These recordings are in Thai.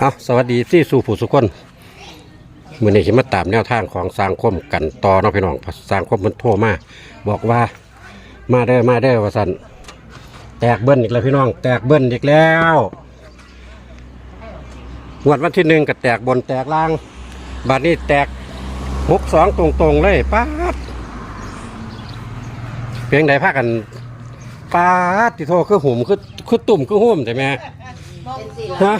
เอาสวัสดีที่สู่ผู้สุคนมือนี้ขิมาตามแนวทางของสร้างคมกันต่อเน้องพี่น้องสร้างคมมันโทรมาบอกว่ามาเด้อมาเด้อว่าสันแตกเบิ้ลอีกแล้วพี่น้อง แตกเบิ้ลอีกแล้วงวดวันที่หนึ่งก็แตกบนแตกล่างบัดนี้แตกหกสองตรงๆเลยป๊าดเพียงใดพากันป๊าดที่โทรคือหุ่มคือคือตุ่มคือหุ่มใช่ไหม ฮะฮะ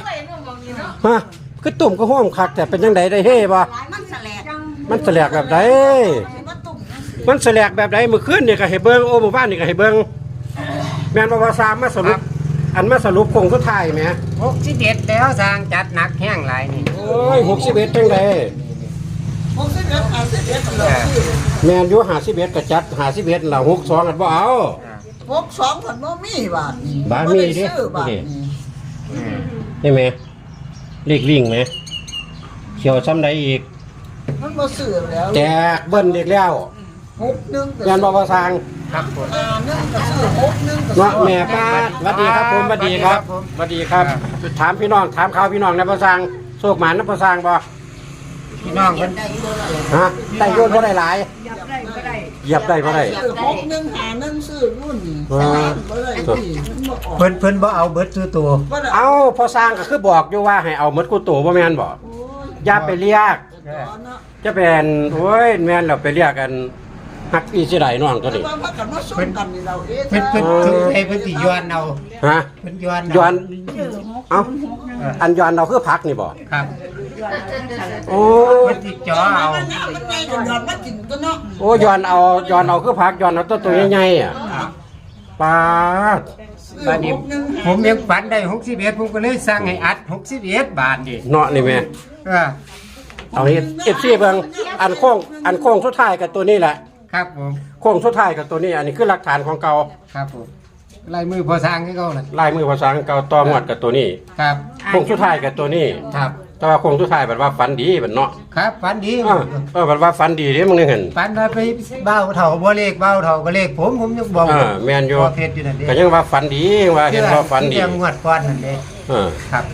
คือตุ่มก็ห้อมคักแต่เป็นยังไงได้เฮ่บ่มันแสลกมันแสลกแบบใดมันตุ่มนั่นสิมันแสลกแบบใดมื้อคืนนี่ก็ให้เบิ่งโอ้หมู่บ้านนี่ก็ให้เบิ่งแม่นบ่ว่าสามมาสรุปอันมาสรุปคงสุดท้ายแหมหกสิบเอ็ดแล้วสร้างจัดหนักแห้งหลายนี่โอ้ย61จังไดหกสิบเอ็ดห้าสิบเอ็ดเออแม่นอยู่51ก็จัด51ล่ะ62อันบ่เอาหกสองผันบ่มีบาทนี่บาทมีดิบ่ไซื้อบาทนี่เออใช่ไหม เลขลิงไหมเขียวซ้ำใดอีก มันบ่ซื้อแล้วแจกเบิ้ลอีกแล้วหกหนึ่งก็แม่นบ่ว่าสร้างครับผมอ่าหนึ่งก็ซื้อหกหนึ่งก็เนาะซื้อแม่ป้าดสวัสดีครับผมสวัสดีครับสวัสดีครับ ถามพี่น้องถามข่าวพี่น้องนะบ่สร้างโชคหมานนะบ่สร้างบ่พี่น้องเพิ่นฮะได้โยนบ่ได้หลาย เหยียบได้บ่ได้ ซื้อหกหนึ่งหาหนึ่งซื้อรุ่นนี่อ่าบ่ได้ที่มันบ่ออกเพิ่นเพิ่นบ่เอาเบิดซื้อตัว บ่ได้เอาพอสร้างก็คือบอกอยู่ว่าให้เอาหมดกูโตบ่แม่นบ่โอ้ยอย่าไปเรียกเออตอนเนาะจะเป็นโอ้ยแม่นแล้วไปเรียกกันฮักอีสิได้น้องตัวแต่นี้ว่าพักกันมาสู้กันนี่เราเอ๊ะเพิ่นเพิ่นถึงให้เพิ่นสิย้อนเอาฮะเพิ่นย้อนย้อนเอ้าเอออันย้อนเราคือพักนี่บ่ครับ โอ้เพิ่นสิจ่อเอามันน่ะมันไงกันยอดมากินตัวเนาะโอ้ย้อนเอาย้อนเอาคือพักย้อนเอาตัวตัวใหญ่ๆอะครับปาดซื้อบัดนี้หกหนึ่งหาผมยังฝันได้61ผมก็เลยสั่งให้อัด61บาทดิเนาะนี่แม่เออเอาเฮ็ด FC เบิ่งอันโค้งอันโค้งสุดท้ายกับตัวนี้แหละ ครับผมโค้งสุดท้ายกับตัวนี้ อันนี้คือหลักฐานของเก่าครับผมลายมือพอสร้างให้เขาน่ะลายมือภาษาเก่าต่อหมวดกับตัวนี้ครับโค้งสุดท้ายกับตัวนี้ครับ แต่ว่าโค้งสุดท้ายแบบว่าฝันดีแบบเนาะครับฝันดีเออเออแบบว่าฝันดีเด้มึงนึงเห็นฝันว่าไปเบ้าเท่าบ่เลขเบ้าเท่าก็เลขผมผมยังบอกเออแม่นอยู่บ่เพชรอยู่นั่นเด้ก็ยังว่าฝันดีว่าเห็นว่าฝันดีเรื่องงวดก่อนนั่นเด้เออครับ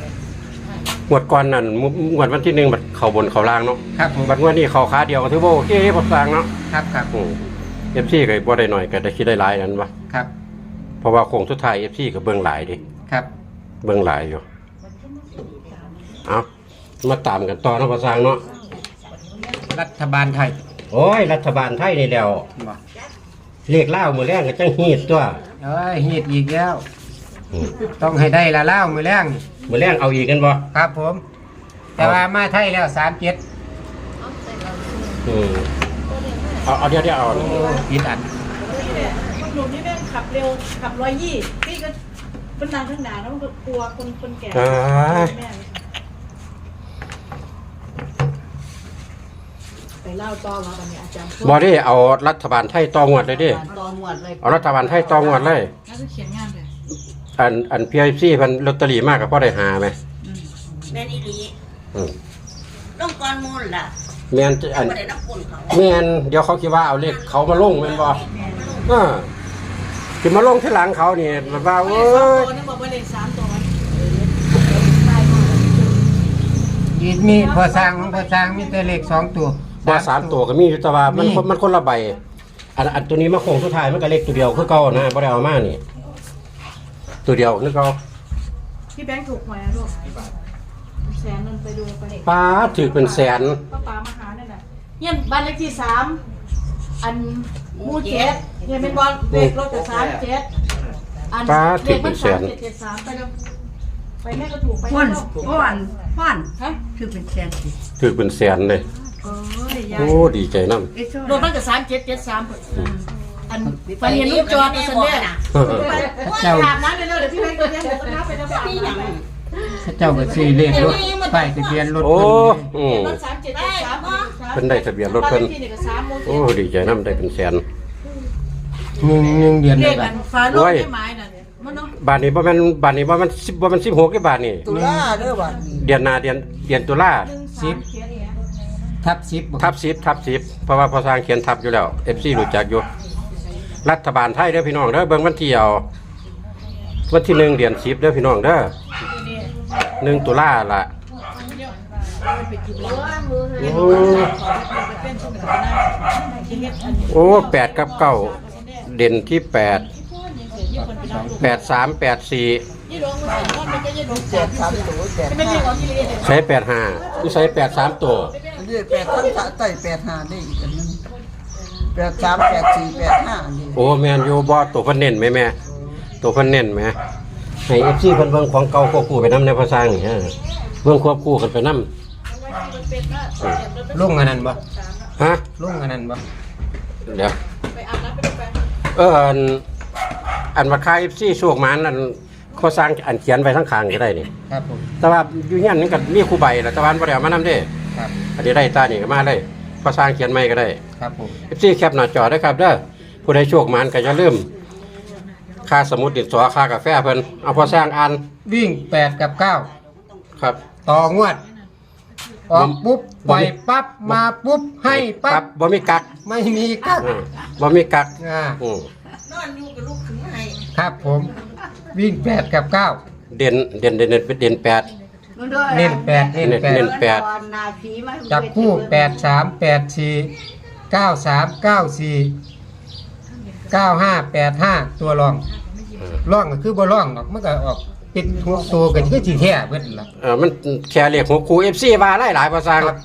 งวดก่อนนั่นงวงวดวันที่หนึ่งบัดเข้าบนเข้าล่างเนาะครับผมบัดงวดนี้เข้าขาเดียวก็ถือว่าโอเคบ่ต่างเนาะครับครับอืม FC ก็บ่ได้น้อยก็ได้คิดได้หลายนั่นวะครับ เพราะว่าโค้งสุดท้าย FC ก็เบิ่งหลายดิครับ เบิ่งหลายอยู่เอา มาตามกันต่อเนาะภาษาเนาะรัฐบาลไทยโอ้ย รัฐบาลไทยนี่แล้วบ่เรียกเล่ามือแรงก็จังฮีดตัวเอ้ยเฮ็ดอีกแล้วอืมต้องให้ได้ละเล่ามือแรงมือแรงเอาอีกกันบ่ครับผม แต่ว่ามาไทยแล้ว37อืมเอาเอาเดี๋ยวเดี๋ยวเอาโอ้ผิดอันคนหนุ่มนี่แม่งขับเร็วขับร้อยยี่พี่ก็เป็นนางข้างหน้าแล้วมันก็กลัวคนคนแก่อ่าแม่ เลยไปเล่าต่อมากันเนี่ยอาจารย์บ่ได้เอารัฐบาลไทยต่องวดเลยดิตอนหมดเลยเอารัฐบาลไทยต่องวดเลยน่าจะเขียนงานเลยอันอัน PIC เพิ่นลอตเตอรี่มากก็พอได้หาไหมแม่นอีหลีอืมต้องก่อนมูลล่ะแม่นจะอันบ่ได้นับปุ่นเขาแม่นเดี๋ยวเขาคิดว่าเอาเลขเขามาลงแม่นบ่อ่าสิมาลงที่หลังเขานี่แบบว่าไม่เอ้ได้สองยตัวนี่บอกว่าเลขสามตัวไว้อีกมีพอสร้างของพอสร้างมีแต่เลขสองตัว ว่าสามตัวก็มีอยู่แต่ว่ามันคนมันคนละใบอันอันตัวนี้มาโค้งสุดท้ายมันก็เลขตัวเดียวคือเก่านะบ่ได้เอามานี่ ตัวเดียวคือเก่าพี่แบงค์ถูกหวยนะลูกแสนนึงไปดูไปป้าถือเป็นแสนป้าป๋ามาหาเนี่ยนะเงี้ยบ้านเลขที่สามอันหมู่เจ็ดเนี่ยเป็นบอลเลขรถแต่สามเจ็ดอันเลขมันสามเจ็ดเจ็ดสามไปแล้วไปแม่ก็ถูกไปพ่อนแล้วพ่อนพ่อนฮะคือเป็นแสนสิถือเป็นแสนเลยโอ้ ยยายโอ้ดีใจน้ไอ้โซ่รถมันก็สามเจ็ดเจ็ดสามอันไปเห็นลูกจอดในสันเดย์ำไปอาบน้ำเร็วๆเดี๋ยวพี่แม่ตัวเนี้ยเดี๋ยวน้ำไปน้ำอาบน้ำพระเจ้าก็ซื้อเลขรถป้ายทะเบียนรถโอ้เพิ่นอืมรถสามเจ็ดเจ็ดสามเพิ่นได้ทะเบียนรถเพิ่นบ้าลขที่นี่ก็สามโมงโอ้ดีใจน้ำได้เป็นแสนหนึ่งหนึ่งเดือนเลแล้วขกักันนฟ้าโลกได้ไม้น่ะเนี่ยมันเนาะบาทนี้บ่แม่นบาทนี้บ่แม่น10บ่แม่น16กี่บาทนี่ตุลาเด้อบัดนี้เดือนหน้าเดือนเดือนตุลาหนึ่งสา ทับสิบทับ10ทับ10เพราะว่าพอสร้างเขียนทับอยู่แล้ว FC รู้จักอยู่ รัฐบาลไทยเด้อพี่น้องเด้อเบิ่งวันที่เอาวันที่หนึ่งเดือน10เด้อพี่น้องเด้อหนึ่งตุลาละโอ้โอ้แปดกับเก้าเด่นที่แปดแปดสามแปดสี่ใช้แปดห้าใช้แปดสามตัว อันนี้แปดทั้งสะใต้แปดห้าได้อีกอันนึงแปดสามแปดสี่แปดห้านี่โอ้แมนยูบอตัวเพันเน้นไหมแม่ตัวเพันเน้นไหมให้เอฟซีเพิ่นเบิ่งของเก่าควบคู่ไปน้ำในภาษานี่ฮะเบิ่งควบคู่กันไปน้ลุงอันนั้นบ่ำฮะลุงอันนั้นบ่เดี๋ยวเอออันอันมาคายเอฟซีโชคหมันอันเขาสร้างอันเขียนไว้ทั้งคางก็ได้นี่ครับผมแต่ว่าอยู่ยันนี่ก็มีครูใบแหละแต่ว่าบ่ได้เอามานำเด้ครับ อันนี้ได้ตานี่ก็มาเลยเขาสร้างเขียนใหม่ก็ได้ครับผมเอฟซีแคปหน้าจอได้ครับเด้อผู้ใดโชคหมันก็อย่าลืมค่าสมุดดินสอค่ากาแฟเพิ่นเอาพอสร้างอันวิ่งแปดกับเก้าครับต่องวดออกปุ๊บปล่อยปั๊บมาปุ๊บให้ปั๊บบ่มีกักไม่มีกักอ่าบ่มีกักอ่าอืมนอนอยู่กับลูกขึ้นมาให้ครับผมวิ่งแปดกับเก้าเด่นเด่นเด่นเด่นเป็นเด่นแปด เน้นแปดเน้นแปเน้ดนแปด จับคู่แปดสามแปดสี่เก้าสามเก้าสี่เก้าห้าแปดห้าตัวรองเออร่องก็คือบ่ร่องหรอกมันก็ออกเป็นหัวตัวกันก็จีแท้เบิดล่ะ เออมันแค่เลขหกคู่ FC ว่าหลายหลายภาษาครับ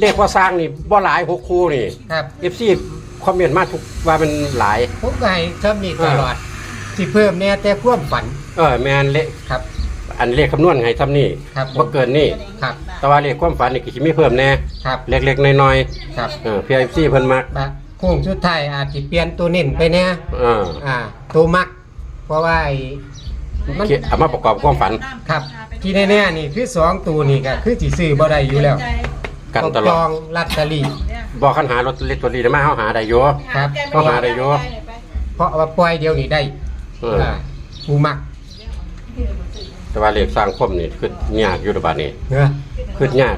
เลขภาษานี่บ่หลายหกคู่นี่ครับ FC คอมเมนต์มาทุกว่ามันหลาย ผมก็ให้ทำนี่ตลอดสิเพิ่มแน่แต่ความฝันเออแม่นเลขครับ อันเลขคำนวณให้ทำนี่ครับบ่เกินนี่ครับ แต่ว่าเลขความฝันนี่ก็สิมีเพิ่มแน่ครับ เล็กๆน้อยครับๆเออ PFC เพิ่นมักบะโค้งสุดท้ายอาจจะเปลี่ยนตัวเน้นไปแน่เอออ่า ตัวมัก เพราะว่าไอ้มันเอามาประกอบความฝันครับ ที่แน่ๆนี่คือสองตัวนี่ก็คือสิซื้อบ่ได้อยู่แล้วกันตต้องลจออดงลอตเตอรี่ บ่คันหารถเล็กตัวดีได้มาเฮาหาได้อยู่ ครับ เขาหาได้อยู่ เพราะว่าปล่อยเดียวนี่ได้เอออ่าผู้มัก แต่ว่าเลขสร้างคมนี่คือยากอยู่ระบาดนี้เนอะ คือยาก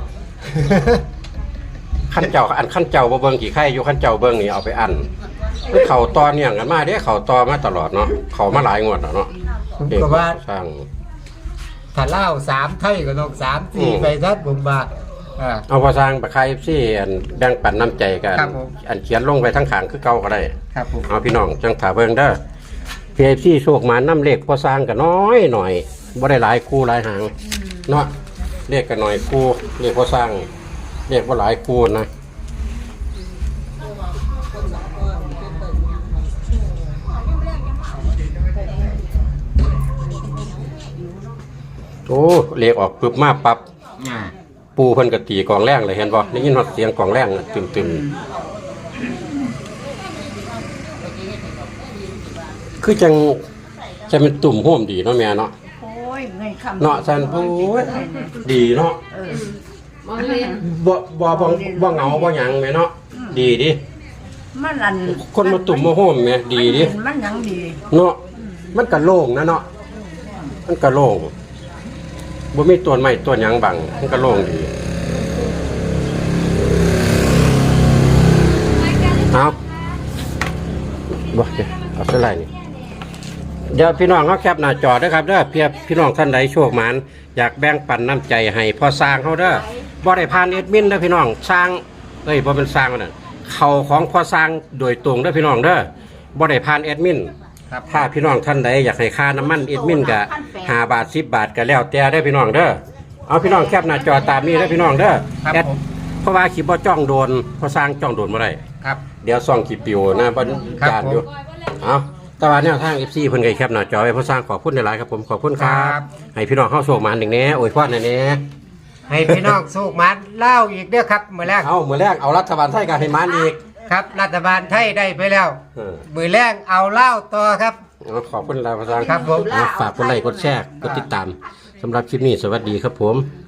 ขั้นเจ้าอันขั้นเจ้าบ่เบิ่งกี่ไข่อยู่ขั้นเจ้าเบิ่งนี่เอาไปอันคือเขาตอเนี่ยกันมาเด้เขาตอมาตลอดเนาะเขามาหลายงวดแล้วเนาะผมเด็กก็ว่า สร้าง ถ้าเล่าสามไทยก็ต้องสามสี่อืม ไปซัดผมว่าอ่า เอาพอสร้างไปขายซี่อันแบ่งปันน้ำใจกันครับผม อันเขียนลงไปทั้งขางคือเก่าก็ได้ ครับผม เอาพี่น้องจังถาเบิ่งเด้อ PFC โชคมาน้ำเลขพอสร้างก็น้อยหน่อย บ่ได้หลายคู่หลายหางเนาะเลขก็น้อยคู่เลขพอสร้างเลขบ่หลายคู่นะโอ้เลขออกปึ๊บมาปั๊บอ่าปูเพิ่นก็ตีกองแรงเลยเห็นบ่ได้ยินฮอดเสียงกองแรงตึมๆคือจังจะเป็นตุ่มโฮมดีเนาะแม่เนาะโอ้ย เงินคำเนาะซันโอ้ยดีเนาะเออบ่บ่บ่บ่เหงาบ่หยังแม่เนาะดีดิมันอันคนมาตุ่มมาโฮมแม่ดีดิมันยังดีเนาะมันก็โล่งนะเนาะมันก็โล่งบ่มีต้นไม้ต้นหยังบังมันก็โล่งดีเอาบ่เดี๋ยวเอาเท่าไหร่นี่ เดี๋ยวพี่น้องเขาแคปหน้าจอเด้อครับเด้อเพียบพี่น้องท่านใดโชคหมานอยากแบ่งปันน้ำใจให้พอสร้างเขาเด้อบ่ได้ผ่านเอ็ดมินเด้อพี่น้องสร้างเอ้ยบ่เป็นสร้างมันน่ะเขาของพอสร้างโดยตรงเด้อพี่น้องเด้อบ่ได้ผ่านเอ็ดมินครับถ้าพี่น้องท่านใดอยากให้ค่าน้ำมันเอ็ดมินกะห้าบาทสิบบาทก็แล้วแต่ได้อพี่น้องเด้อเอาพี่น้องแคปหน้าจอตามนี้ได้อพี่น้องเด้อครับแอดผมเพราะว่าขีบ่จ้องโดนเพราะสร้างจ้องโดนบ่ได้ครับ เดี๋ยวซ่องขีปิวนะบ่ครับยานอยู่เอา แต่ว่าแนวทาง FC เพิ่นก็ให้แคปหน้าจอไว้เพราะสร้างขอบคุณหลายๆครับผมขอบคุณครัครับ บ ให้พี่น้องเข้าโชคมาหนึ่งแหน่อวยพรหน่อยแหน่ให้พี่น้องโชคมันเล่าอีกเด้อครับเมื่อแรกเอามื้อแรกเอารัฐบาลไทยก็ให้มานอีกครับ รัฐบาลไทยได้ไปแล้วเออมือแรกเอาเล่าต่อครับ เอาขอบคุณหลายๆพระสร้างครับผมเอาฝากกดไลค์กดแชร์กดติดตามสำหรับคลิปนี้สวัสดีครับผม